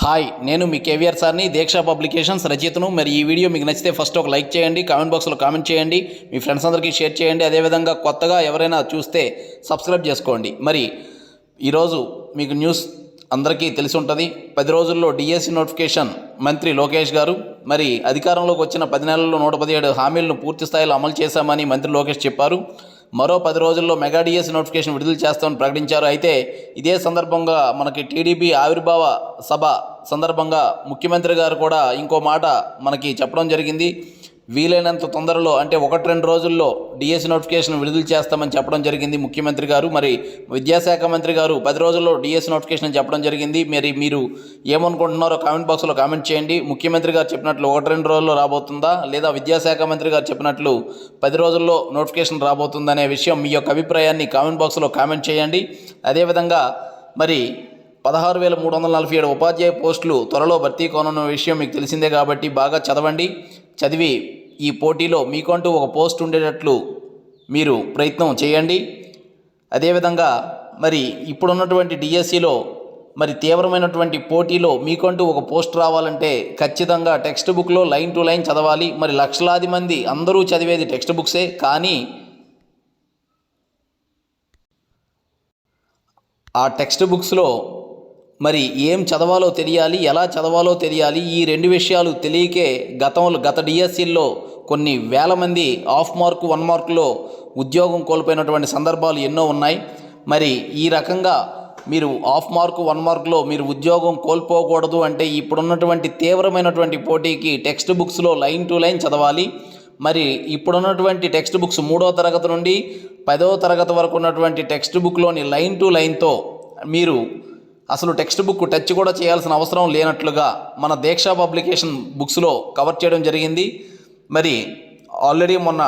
Hi నేను మీ కేవీఆర్ సార్ని దీక్ష publications రచయితను. మరి ఈ వీడియో మీకు నచ్చితే ఫస్ట్ ఒక లైక్ చేయండి కామెంట్ బాక్స్లో కామెంట్ చేయండి మీ ఫ్రెండ్స్ అందరికీ షేర్ చేయండి. అదేవిధంగా కొత్తగా ఎవరైనా చూస్తే సబ్స్క్రైబ్ చేసుకోండి. మరి ఈరోజు మీకు న్యూస్ అందరికీ తెలిసి ఉంటుంది. పది రోజుల్లో డిఎస్సి నోటిఫికేషన్ మంత్రి లోకేష్ గారు మరి అధికారంలోకి వచ్చిన పది నెలల్లో నూట పదిహేడు హామీలను పూర్తి స్థాయిలో అమలు చేశామని మంత్రి లోకేష్ చెప్పారు. మరో పది రోజుల్లో మెగా నోటిఫికేషన్ విడుదల చేస్తామని ప్రకటించారు. అయితే ఇదే సందర్భంగా మనకి టీడీపీ ఆవిర్భావ సభ సందర్భంగా ముఖ్యమంత్రి గారు కూడా ఇంకో మాట మనకి చెప్పడం జరిగింది. వీలైనంత తొందరలో అంటే ఒకటి రెండు రోజుల్లో డిఎస్సి నోటిఫికేషన్ విడుదల చేస్తామని చెప్పడం జరిగింది ముఖ్యమంత్రి గారు. మరి విద్యాశాఖ మంత్రి గారు పది రోజుల్లో డిఎస్సి నోటిఫికేషన్ చెప్పడం జరిగింది. మరి మీరు ఏమనుకుంటున్నారో కామెంట్ బాక్స్లో కామెంట్ చేయండి. ముఖ్యమంత్రి గారు చెప్పినట్లు ఒకటి రెండు రోజుల్లో రాబోతుందా? లేదా విద్యాశాఖ మంత్రి గారు చెప్పినట్లు పది రోజుల్లో నోటిఫికేషన్ రాబోతుందనే విషయం మీ యొక్క అభిప్రాయాన్ని కామెంట్ బాక్స్లో కామెంట్ చేయండి. అదేవిధంగా మరి పదహారు వేల మూడు వందల నలభై ఏడు ఉపాధ్యాయ పోస్టులు త్వరలో భర్తీ కానున్న విషయం మీకు తెలిసిందే కాబట్టి బాగా చదవండి. చదివి ఈ పోటీలో మీకంటూ ఒక పోస్ట్ ఉండేటట్లు మీరు ప్రయత్నం చేయండి. అదేవిధంగా మరి ఇప్పుడున్నటువంటి డిఎస్సిలో మరి తీవ్రమైనటువంటి పోటీలో మీకంటూ ఒక పోస్ట్ రావాలంటే ఖచ్చితంగా టెక్స్ట్ బుక్లో లైన్ టు లైన్ చదవాలి. మరి లక్షలాది మంది అందరూ చదివేది టెక్స్ట్ బుక్సే. కానీ ఆ టెక్స్ట్ బుక్స్లో మరి ఏం చదవాలో తెలియాలి ఎలా చదవాలో తెలియాలి ఈ రెండు విషయాలు తెలియకే గతంలో గత డిఎస్సిల్లో కొన్ని వేల మంది ఆఫ్ మార్క్ వన్ మార్కులో ఉద్యోగం కోల్పోయినటువంటి సందర్భాలు ఎన్నో ఉన్నాయి. మరి ఈ రకంగా మీరు ఆఫ్ మార్క్ వన్ మార్క్లో మీరు ఉద్యోగం కోల్పోకూడదు అంటే ఇప్పుడున్నటువంటి తీవ్రమైనటువంటి పోటీకి టెక్స్ట్ బుక్స్లో లైన్ టు లైన్ చదవాలి. మరి ఇప్పుడున్నటువంటి టెక్స్ట్ బుక్స్ మూడో తరగతి నుండి పదవ తరగతి వరకు ఉన్నటువంటి టెక్స్ట్ బుక్లోని లైన్ టు లైన్తో మీరు అసలు టెక్స్ట్ బుక్ టచ్ కూడా చేయాల్సిన అవసరం లేనట్లుగా మన దీక్ష పబ్లికేషన్ బుక్స్లో కవర్ చేయడం జరిగింది. మరి ఆల్రెడీ మొన్న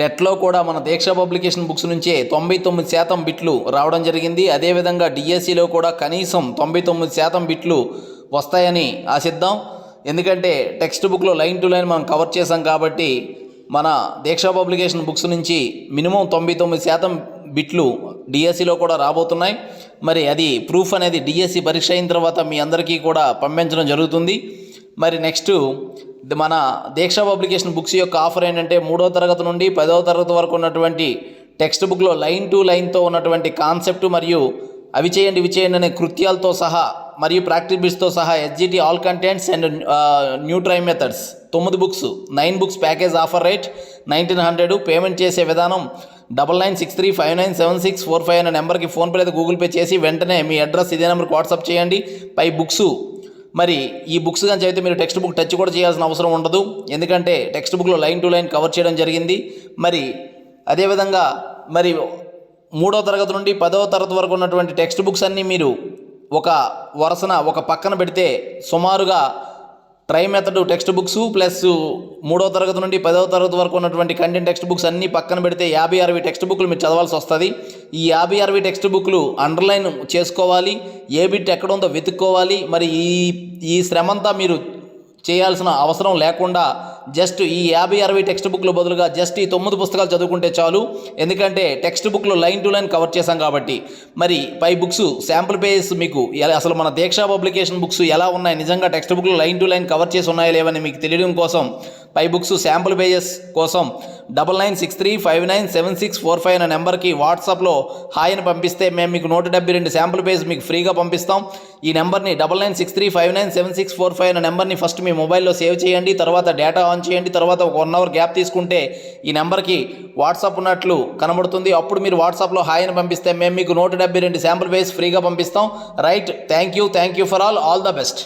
టెట్లో కూడా మన దీక్ష పబ్లికేషన్ బుక్స్ నుంచే తొంభై తొమ్మిది శాతం బిట్లు రావడం జరిగింది. అదేవిధంగా డిఎస్సిలో కూడా కనీసం తొంభై తొమ్మిది శాతం బిట్లు వస్తాయని ఆశిద్దాం. ఎందుకంటే టెక్స్ట్ బుక్లో లైన్ టు లైన్ మనం కవర్ చేసాం కాబట్టి మన దీక్ష పబ్లికేషన్ బుక్స్ నుంచి మినిమం తొంభై తొమ్మిది శాతం బిట్లు డిఎస్సిలో కూడా రాబోతున్నాయి. మరి అది ప్రూఫ్ అనేది డిఎస్సి పరీక్ష అయిన తర్వాత మీ అందరికీ కూడా పంపించడం జరుగుతుంది. మరి నెక్స్ట్ మన దీక్ష పబ్లికేషన్ బుక్స్ యొక్క ఆఫర్ ఏంటంటే మూడో తరగతి నుండి పదవ తరగతి వరకు ఉన్నటువంటి టెక్స్ట్ బుక్లో లైన్ టు లైన్తో ఉన్నటువంటి కాన్సెప్ట్ మరియు అవి చేయండి ఇవి చేయండి అనే కృత్యాలతో సహా మరియు ప్రాక్టీస్ బిట్స్తో సహా SGT all contents and new try methods తొమ్మిది books nine books package offer rate nineteen hundred. Payment చేసే విధానం double nine six three five nine seven six four five అనే నెంబర్కి ఫోన్పే లేదా గూగుల్ పే చేసి వెంటనే మీ అడ్రస్ ఇదే నెంబర్కి వాట్సాప్ చేయండి. పై బుక్స్. మరి ఈ బుక్స్ కానీ చదివితే మీరు టెక్స్ట్ బుక్ టచ్ కూడా చేయాల్సిన అవసరం ఉండదు. ఎందుకంటే టెక్స్ట్ బుక్లో లైన్ టు లైన్ కవర్ చేయడం జరిగింది. మరి అదేవిధంగా మరి మూడో తరగతి నుండి పదవ తరగతి వరకు ఉన్నటువంటి టెక్స్ట్ బుక్స్ అన్నీ మీరు ఒక వరుసన ఒక పక్కన పెడితే సుమారుగా try method text books plus మూడో తరగతి నుండి పదవ తరగతి వరకు ఉన్నటువంటి కంటెంట్ టెక్స్ట్ బుక్స్ అన్నీ పక్కన పెడితే యాభై అరవై టెక్స్ట్ బుక్లు మీరు చదవాల్సి వస్తుంది. ఈ యాభై అరవై టెక్స్ట్ బుక్లు అండర్లైన్ చేసుకోవాలి. ఏ బిట్ ఎక్కడ ఉందో వెతుక్కోవాలి. మరి ఈ ఈ శ్రమంతా మీరు చేయాల్సిన అవసరం లేకుండా జస్ట్ ఈ యాభై అరవై టెక్స్ట్ బుక్ల బదులుగా జస్ట్ ఈ తొమ్మిది పుస్తకాలు చదువుకుంటే చాలు. ఎందుకంటే టెక్స్ట్ బుక్లో లైన్ టు లైన్ కవర్ చేశాం కాబట్టి. మరి పై బుక్స్ శాంపుల్ పేజెస్ మీకు అసలు మన దీక్షా పబ్లికేషన్ బుక్స్ ఎలా ఉన్నాయి? నిజంగా టెక్స్ట్ బుక్లో లైన్ టు లైన్ కవర్ చేసి ఉన్నాయా లేవని మీకు తెలియడం కోసం పై బుక్స్ శాంపుల్ పేజెస్ కోసం double nine six three five nine seven six four five అనే నెంబర్కి వాట్సాప్లో హాయ్ అని పంపిస్తే మేము మీకు నూట డెబ్బై రెండు శాంపుల్ పేజ్ మీకు ఫ్రీగా పంపిస్తాం. ఈ నెంబర్ని double nine six three five nine seven six four five అనే నెంబర్ని ఫస్ట్ మీ మొబైల్లో సేవ్ చేయండి తర్వాత డేటా ఆన్ చేయండి తర్వాత ఒక వన్ అవర్ గ్యాప్ తీసుకుంటే ఈ నెంబర్కి వాట్సాప్ ఉన్నట్లు కనబడుతుంది. అప్పుడు మీరు వాట్సాప్లో హాయ్ అని పంపిస్తే మేము మీకు నూట డెబ్బై రెండు శాంపుల్ పేజ్ ఫ్రీగా పంపిస్తాం. Right thank you thank you for all all the best.